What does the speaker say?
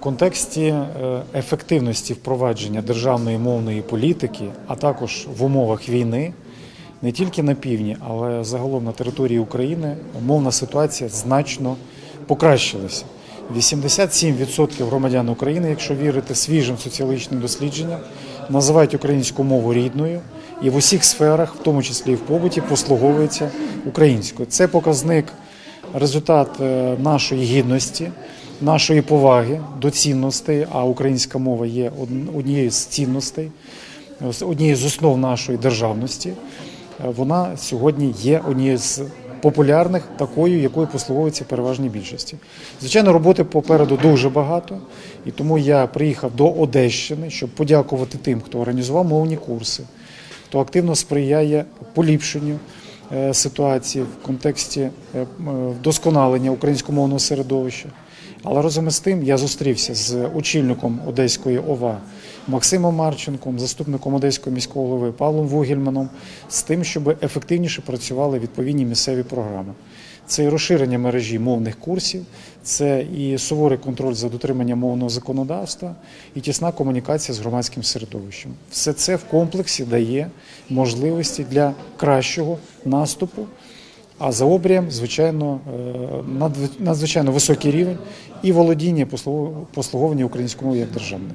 В контексті е, ефективності впровадження державної мовної політики, а також в умовах війни, не тільки на півдні, але загалом на території України мовна ситуація значно покращилася. 87% громадян України, якщо вірити свіжим соціологічним дослідженням, називають українську мову рідною і в усіх сферах, в тому числі і в побуті, послуговуються українською. Це показник результат е, нашої гідності, нашої поваги до цінностей. А українська мова є однією з цінностей, ос- однією з основ нашої державності. Е, Вона сьогодні є однією з популярних, такою, якою послуговується переважній більшості. Звичайно, роботи попереду дуже багато, і тому я приїхав до Одещини, щоб подякувати тим, хто організував мовні курси, хто активно сприяє поліпшенню е, ситуації в контексті е, вдосконалення українськомовного середовища. Але разом із тим я зустрівся з очільником Одеської ОВА Максимом Марченком, заступником Одеського міського голови Павлом Вугельманом, з тим, щоб ефективніше працювали відповідні місцеві програми. Це і розширення мережі мовних курсів, це і суворий контроль за дотриманням мовного законодавства, і тісна комунікація з громадським середовищем. Все це в комплексі дає можливості для кращого наступу. А за обрієм, звичайно, е, надзвичайно високий рівень і володіння послуговування українською мовою як державною.